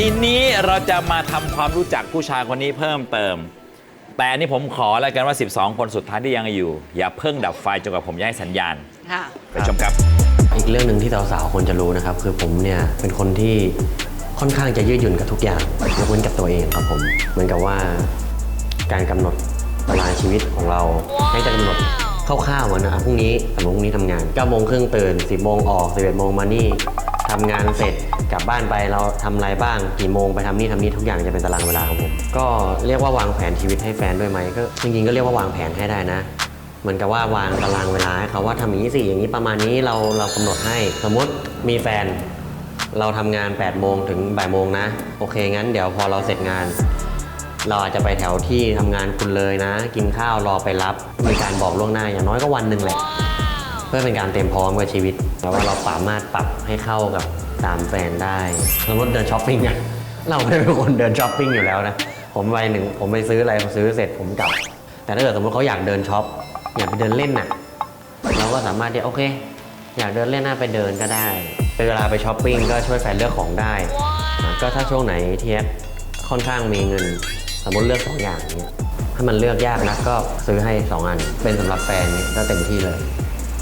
ทีนี้เราจะมาทำความรู้จักผู้ชายคนนี้เพิ่มเติม แต่อันนี่ผมขอแล้วกันว่า 12 คนสุดท้ายที่ยังอยู่ อย่าเพิ่งดับไฟจนกว่าผมจะให้สัญญาณค่ะ ไปชมครับ อีกเรื่องหนึ่งที่สาวๆควรจะรู้นะครับ คือผมเนี่ยเป็นคนที่ค่อนข้างจะยืดหยุ่นกับทุกอย่างยกเว้นกับตัวเองครับผม เหมือนกับว่าการกำหนดตารางชีวิตของเราให้จะกำหนดคร่าวๆวันนะอะพรุ่งนี้สมมติพรุ่งนี้ทำงาน9โมงครึ่งตื่น10โมงออก11โมงมานี่ ทำงานเสร็จกลับบ้านไปเราทำอะไรบ้างกี่โมงไปทำนี่ทำนี่ทุกอย่างจะเป็นตารางเวลาของผมก็เรียกว่าวางแผนชีวิตให้แฟนด้วยไหมก็จริงๆก็เรียกว่าวางแผนให้ได้นะเหมือนกับว่าวางตารางเวลาให้เขาว่าทำอย่างนี้สิอย่างนี้ประมาณนี้เราเรากำหนดให้สมมติมีแฟน เราทำงาน8ปดโมงถึงบ่ายโมงนะ โอเคงั้นเดี๋ยวพอเราเสร็จงาน เราอาจจะไปแถวที่ทำงานคุณเลยนะ กินข้าวรอไปรับมีการบอกล่วงหน้าอย่างน้อยก็วันหนึ่งแหละ พื่อเป็นการเตรียมพร้อมกับชีวิต แล้วว่าเราสามารถปรับให้เข้ากับตามแฟนได้สมมติเดินช้อปปิ้งอะเราไม่เป็นคนเดินช้อปปิ้งอยู่แล้วนะผมไปหนึ่งผมไปซื้ออะไรผมซื้อเสร็จผมกลับ แต่ถ้าเกิดสมมติเขาอยากเดินช็อปอยากไปเดินเล่นน่ะเราก็สามารถที่โอเค อยากเดินเล่นน้าไปเดินก็ได้เป็นเวลาไปช้อปปิ้งก็ช่วยแฟนเลือกของได้ ก็ถ้าช่วงไหนเทียบค่อนข้างมีเงิน สมมติเลือกสองอย่างเนี้ยถ้ามันเลือกยากนะก็ซื้อให้สองอัน เป็นสำหรับแฟนนี่ยก็เต็มที่เลย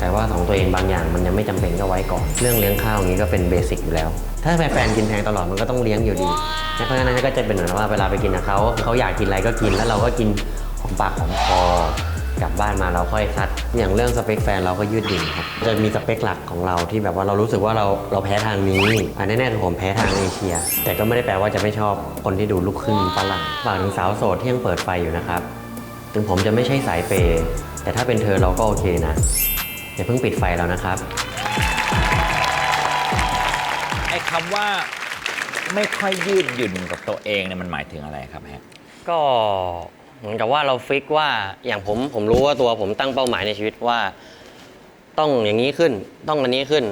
แต่ว่าของตัวเองบางอย่างมันยังไม่จำเป็นก็ไว้ก่อน เรื่องเลี้ยงข้าวอย่างนี้ก็เป็นเบสิกอยู่แล้ว ถ้าแฟนๆกินแพงตลอดมันก็ต้องเลี้ยงอยู่ดีเพราะฉะนั้นก็จะเป็นเหมือนว่าเวลาไปกินกับเขาเขาอยากกินอะไรก็กินแล้วเราก็กินของปากของคอกลับบ้านมาเราค่อยคัด อย่างเรื่องสเปคแฟนเราก็ยืดหยุ่นครับ จะมีสเปคหลักของเราที่แบบว่าเรารู้สึกว่าเราเราแพ้ทางนี้อันแน่ๆผมแพ้ทางเอเชีย แต่ก็ไม่ได้แปลว่าจะไม่ชอบคนที่ดูลูกครึ่งฝรั่งฝากถึงสาวโสดที่ยังเปิดไฟอยู่นะครับ ถึงผมจะไม่ใช่สายเปย์แต่ถ้าเป็นเธอเราก็โอเคนะ อย่าเพิ่งปิดไฟแล้วนะครับ ไอ้คำว่าไม่ค่อยยืดหยุ่นกับตัวเองเนี่ยมันหมายถึงอะไรครับแฮกก็เหมือนกับว่าเราฟิกว่าอย่างผมผมรู้ว่าตัวผมตั้งเป้าหมายในชีวิตว่า ต้องอย่างนี้ขึ้น ต้องอันนี้ขึ้น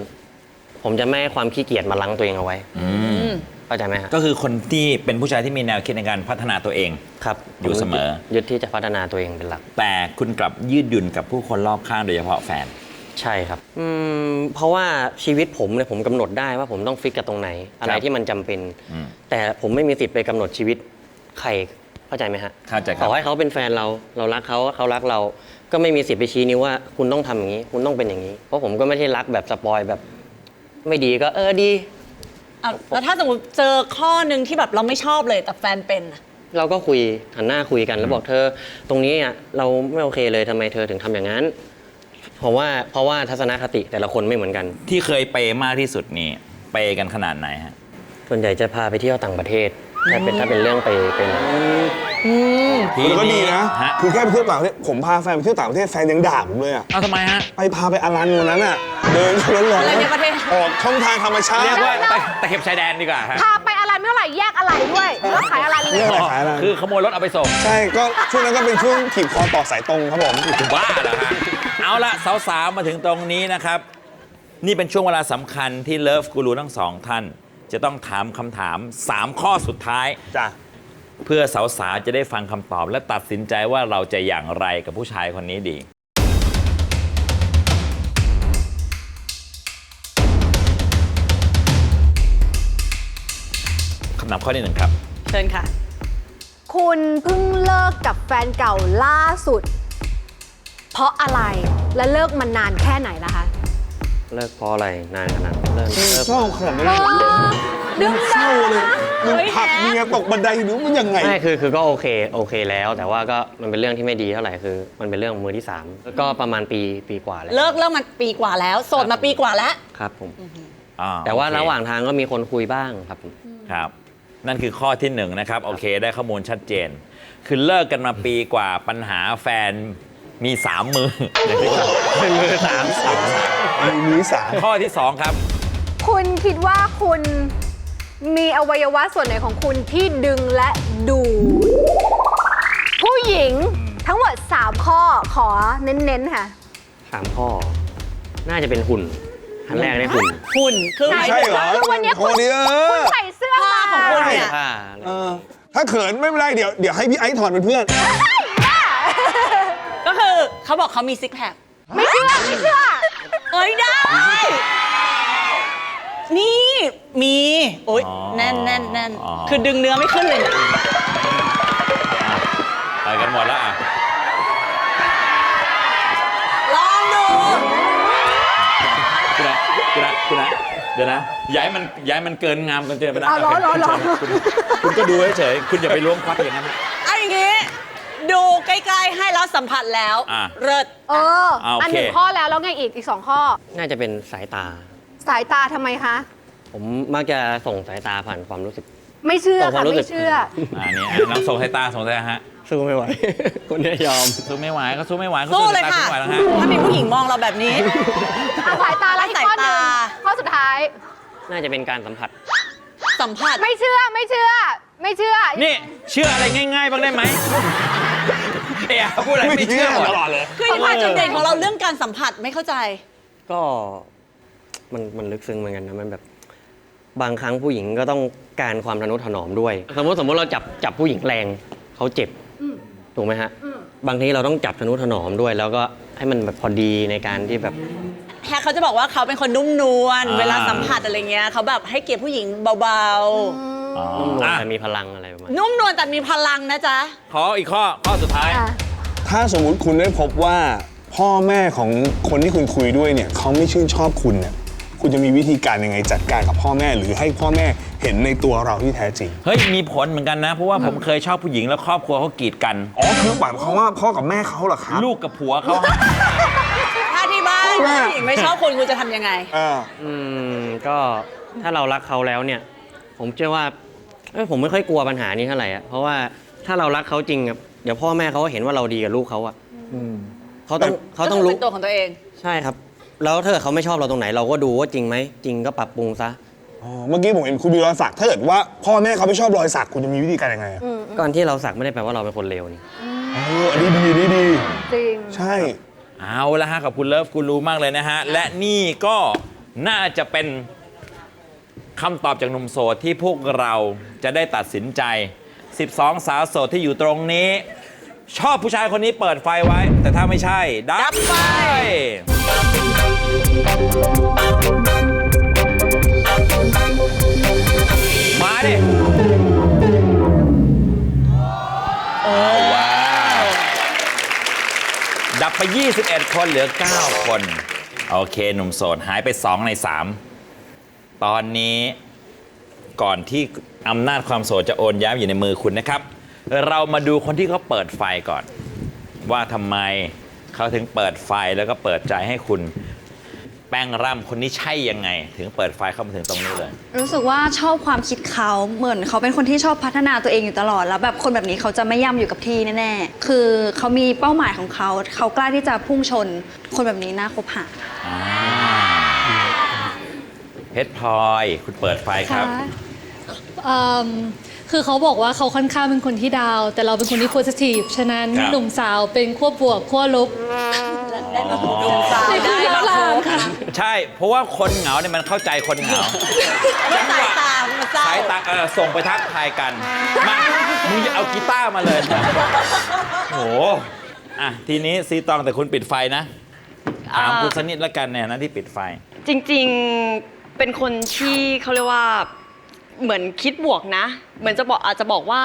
ผมจะไม่ให้ความขี้เกียจมาลังตัวเองเอาไว้อืมเข้าใจไหมครับก็คือคนที่เป็นผู้ชายที่มีแนวคิดในการพัฒนาตัวเองครับอยู่เสมอ ยึดที่จะพัฒนาตัวเองเป็นหลัก แต่คุณกลับยืดหยุ่นกับผู้คนรอบข้างโดยเฉพาะแฟน ใช่ครับอืมเพราะว่าชีวิตผมเนี่ยผมกำหนดได้ว่าผมต้องฟิกกับตรงไหน อะไรที่มันจำเป็น อืม แต่ผมไม่มีสิทธิ์ไปกำหนดชีวิตใครเข้าใจไหมฮะเข้าใจครัต่บอให้เขาเป็นแฟนเราเรารักเขาเขารักเรา ก็ไม่มีสิทธิ์ไปชี้นิ้วว่า คุณต้องทำอย่างนี้ คุณต้องเป็นอย่างนี้ เพราะผมก็ไม่ใช่รักแบบสปอยแบบ ไม่ดีก็เออดี อะแล้วถ้าสมมติเจอข้อหนึ่งที่แบบเราไม่ชอบเลยแต่แฟนเป็นอะเราก็คุยหันหน้าคุยกันแล้วบอกเธอ ตรงนี้อะเราไม่โอเคเลยทำไมเธอถึงทำอย่างนั้น เพราะว่าเพราะว่าทัศนคติแต่ละคนไม่เหมือนกัน ที่เคยเปย์มากที่สุดนี่เปย์กันขนาดไหนฮะ ส่วนใหญ่จะพาไปเที่ยวต่างประเทศถ้าเป็นถ้าเป็นเรื่องไปเป็นมันก็ดีนะ ฮะคือแค่ไปเที่ยวต่างประเทศผมพาแฟนไปเที่ยวต่างประเทศแฟนยังด่าผมเลยอะเอาทำไมฮะ ไปพาไปอารันวันนั้นอะเดินร้อนร้อนอะไรในประเทศ ออกช่องทางธรรมชาติเรียกว่าตะตะเข็บชายแดนดีกว่าฮะพาไปอะไรไม่เท่าไหร่แยกอะไรด้วยแล้วขายอะไรเลเรียยกอะไรขายอะไรคือขโมยรถเอาไปส่ง ใช่ก็ช่วงนั้นก็เป็นช่วงถีบคอต่อสายตรงครับผม บ้าเหรอฮะ เอาละสาวๆมาถึงตรงนี้นะครับ นี่เป็นช่วงเวลาสำคัญที่เลิฟกูรูทั้งสองท่าน จะต้องถามคำถาม 3 ข้อสุดท้าย จ้ะ เพื่อสาวๆจะได้ฟังคำตอบและตัดสินใจว่าเราจะอย่างไรกับผู้ชายคนนี้ดี คำถามข้อที่หนึ่งครับ เชิญค่ะ คุณเพิ่งเลิกกับแฟนเก่าล่าสุด เพราะอะไรและเลิกมันนานแค่ไหนล่ะคะ เลิกเพราะอะไรนานขนาดนั้นเลิกเลิกเศร้าขนาดนั้นเอเลยอดึงเศร้าเลยมึงเฮ้ยผลักแฮะเมียตกบันไดหรือมันยังไง ไม่คือคือก็โอเคโอเคแล้ว แต่ว่าก็มันเป็นเรื่องที่ไม่ดีเท่าไหร่คือ มันเป็นเรื่องมือที่สามก็ประมาณปีปีกว่าแล้วเลิกเลิกมาปีกว่าแล้ว โสดมาปีกว่าแล้ว ครับผม อ่แต่ว่าโอเคระหว่างทางก็มีคนคุยบ้างครับครับ นั่นคือข้อที่หนึ่งนะครับ โอเค ได้ข้อมูลชัดเจน คือเลิกกันมาปีกว่าปัญหาแฟน มีสามมือมือสามสามมีสามข้อที่สองครับ คุณคิดว่าคุณมีอวัยวะส่วนไหนของคุณที่ดึงและดูดผู้หญิงทั้งหมด3ข้อขอเน้นๆค่ะ สามข้อ น่าจะเป็นหุ่นอันแรกได้หุ่นหุ่นคือหมายใช่ถึงเหรอว่าคือวันนี้คุณโอ้ดีเอคุณอใส่เสื้อมาผ้าของคุณเนี่ยผ้าเออถ้าเขินไม่เป็นไรเดี๋ยวเดี๋ยวให้พี่ไอซ์ถอดเป็นเพื่อนก็คือ เขาบอกเขามีซิกแพคไม่เชื่อไม่เชื่อเอ้ยได้ นี่มีโอ๊ยอ๋อแน่นแน่นแน่นอ๋อ คือดึงเนื้อไม่ขึ้นเลยเนี่ยไปกันหมดแล้วอะลองดูคุณนะคุณนะคุณนะเดี๋ยวนะ ย้ายมันย้ายมันเกินงามเกินเกินไปนะเอาเหรอเหรอเหรอคุณคุณก็ดูเฉยๆคุณอย่าไปล้วงควักอย่างนั้นนะ เอาอย่างงี้ ดูใกล้ๆให้แล้วสัมผัสแล้วอะ เลิศเอออ่าโอเค อันหนึ่งข้อแล้วแล้วไงอีกอีกสองข้อ น่าจะเป็นสายตา สายตาทำไมคะ ผมมักจะส่งสายตาผ่านความรู้สึก ไม่เชื่อส่งควาค่ะมรู้สึไม่กเชื่อ อ่านี่อะน้องส่งสายตาส่งสายตาฮะสู้ไม่ไหว คนเนี้ยยอม สู้ไม่ไหวก็สู้ไม่ไหวเขาสู้สู้เลสายยตาค่ะ สู้ไม่ไหวแล้วฮะถ้ามีผู้หญิงมองเราแบบนี้อะสายตาแล้วอีกข้อหนึ่งสายตา ข้อสุดท้าย น่าจะเป็นการสัมผัส สัมผัส ไม่เชื่อไม่เชื่อ ไม่เชื่อ นี่เชื่ออะไรง่าย ๆ บ้างได้ไหม เอ้ยพูดอะไรไม่เชื่อหมดตลอดเลย คือยังไงจุดเด่นของเราเรื่องการสัมผัสไม่เข้าใจ ก็มันมันลึกซึ้งเหมือนกันนะมันแบบ บางครั้งผู้หญิงก็ต้องการความทนุถนอมด้วย สมมติสมมติเราจับจับผู้หญิงแรงเขาเจ็บถูกไหมฮะ บางทีเราต้องจับทนุถนอมด้วย แล้วก็ให้มันแบบพอดีในการที่แบบแฮกเขาจะบอกว่าเขาเป็นคนนุ่มนวลอ่าเวลาสัมผัสอะไรเงี้ยเขาแบบให้เกียรติผู้หญิงเบาอ๋อนุ่มนวลอะแต่มีพลังอะไรประ มาณๆนุ่มนวลแต่มีพลังนะจ๊ะ ขออีกข้อ ข้อสุดท้ายอะถ้าสมมุติคุณได้พบว่า พ่อแม่ของคนที่คุณคุยด้วยเนี่ยเขาไม่ชื่นชอบคุณเนี่ยคุณจะมีวิธีการยังไงจัดการกับพ่อแม่ หรือให้พ่อแม่เห็นในตัวเราที่แท้จริง เฮ้ย มีผลเหมือนกันนะ เพราะว่าผมเคยชอบผู้หญิงแล้วครอบครัวเขากีดกัน อ๋อคือหมายความว่าพ่อกับแม่เขาเหรอครับลูกกับผัวเขาฮะถ้าที่บ้านแม่ผู้หญิงไม่ชอบคุณคุณจะทำยังไงเอออืมก็ถ้าเรารักเขาแล้วเนี่ย ผมเชื่อว่า เอ้ยผมไม่ค่อยกลัวปัญหานี้เท่าไหร่อะเพราะว่าถ้าเรารักเขาจริงอะเดี๋ยวพ่อแม่เขาก็เห็นว่าเราดีกับลูกเขาอะเขาต้องเขาต้องรู้ ก็คืเป็นตัวของตัวเอง ใช่ครับ แล้วถ้าเกิดเขาไม่ชอบเราตรงไหน เราก็ดูว่าจริงไหม จริงก็ปรับปรุงซะ อ๋อเมื่อกี้ผมเห็นคุณมีรอยสักถ้าเกิดว่าพ่อแม่เขาไม่ชอบรอยสักคุณจะมีวิธีการยังไงอะก่อนที่เราสักไม่ได้แปลว่าเราเป็นคนเลวนี่ เอออันนี้ดีอันนี้ดี จริง ใช่ เอาละฮะขอบคุณเลิฟคุณรู้มากเลยนะฮะ และนี่ก็น่าจะเป็น คำตอบจากหนุ่มโสดที่พวกเราจะได้ตัดสินใจ 12 สาวโสดที่อยู่ตรงนี้ ชอบผู้ชายคนนี้เปิดไฟไว้ แต่ถ้าไม่ใช่ ดับไฟ มาดิโอ้ว้าวดับไป 21 คนเหลือ 9 คน โอเค หนุ่มโสดหายไป 2 ใน 3 ตอนนี้ก่อนที่อำนาจความโสดจะโอนย้ายอยู่ในมือคุณนะครับ เรามาดูคนที่เขาเปิดไฟก่อน ว่าทำไมเขาถึงเปิดไฟแล้วก็เปิดใจให้คุณ แป้งร่ำคนนี้ใช่ยังไง ถึงเปิดไฟเข้ามาถึงตรงนี้เลย รู้สึกว่าชอบความคิดเขาเหมือนเขาเป็นคนที่ชอบพัฒนาตัวเองอยู่ตลอด แล้วแบบคนแบบนี้เขาจะไม่ย่ำอยู่กับที่แน่ๆ คือเขามีเป้าหมายของเขา เขากล้าที่จะพุ่งชน คนแบบนี้น่าคบหา อ่า เพชรพลอย คุณเปิดไฟครับเอิ่มคือเขาบอกว่าเขาค่อนข้างเป็นคนที่ดาว แต่เราเป็นคนที่โพสิทีฟฉะนั้นครับ หนุ่มสาวเป็นขั้วบวกขั้วลบหนุ่มสาวได้มาครบใช่ เพราะว่าคนเหงาเนี่ยมันเข้าใจคนเหงาไม่สายตามันเศร้าสายตาเออส่งไปทักทายกัน มามึงอย่าเอากีตาร์มาเลยโอ้โหอะทีนี้ซีตองแต่คุณปิดไฟนะถามคุณสกนิดแล้วกันเนี่ยนะที่ปิดไฟ จริง ๆ เป็นคนที่เขาเรียกว่าเหมือนคิดบวกนะ เหมือนจะบอกอาจจะบอกว่า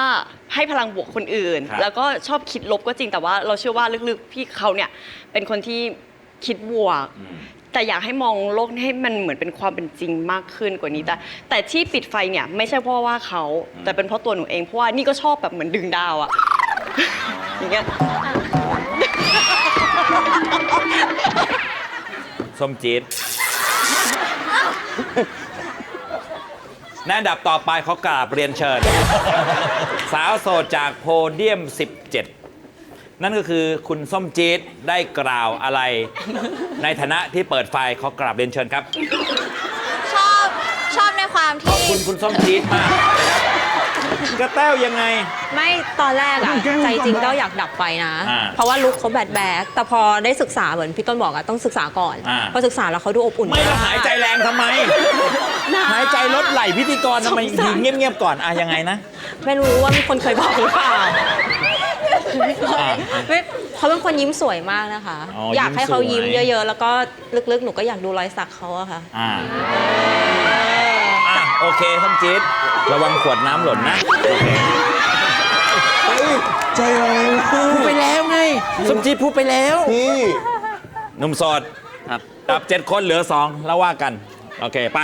ให้พลังบวกคนอื่น ครับ แล้วก็ชอบคิดลบก็จริงแต่ว่าเราเชื่อว่าลึกๆพี่เขาเนี่ยเป็นคนที่คิดบวกแต่อยากให้มองโลกให้มันเหมือนเป็นความเป็นจริงมากขึ้นกว่านี้แต่แต่ที่ปิดไฟเนี่ยไม่ใช่เพราะว่าเขาแต่เป็นเพราะตัวหนูเองเพราะว่านี่ก็ชอบแบบเหมือนดึงดาวอะ อย่างเงี้ยส้มจี๊ด ในอันดับต่อไปเขากราบเรียนเชิญ สาวโสดจากโพเดียม 17 นั่นก็คือคุณส้มจี๊ดได้กล่าวอะไร ในฐานะที่เปิดไฟเขากราบเรียนเชิญครับ ชอบชอบในความขอบที่ คุณคุณส้มจี๊ดมากนะครับ กระแต้วยังไง ไม่ตอนแรกอะใจจริงก็อยากดับไฟนะ อ่าเพราะว่าลุคเขาแบดแบดแต่พอได้ศึกษาเหมือนพี่ต้นบอกอะต้องศึกษาก่อน อ่า พอศึกษาแล้วเขาดูอบอุ่นไม่แล้วกหายใจแรงทำไมหายใจลดไหลพิธีกรทำไมยืนเงียบๆก่อนอะยังไงนะ ไม่รู้ว่ามีคนเคยบอกหรือเปล่าอ่าไม่เขาเป็นคนยิ้มสวยมากนะคะ อ๋ออยากให้เขายิ้มยิ้มสวย เยอะๆ แล้วก็ลึกๆ หนูก็อยากดูรอยสักเขาอะค่ะ อ่า อะเคส้มจี๊ดระวังขวดน้ำหล่นนะโอเคเฮ้ยใจร้ายมากพูดไปแล้วไงส้มจี๊ดพูดไปแล้ว พี่หนุ่มโสดครับดับเจ็ดคนเหลือสองแล้วว่ากัน โอเค ไป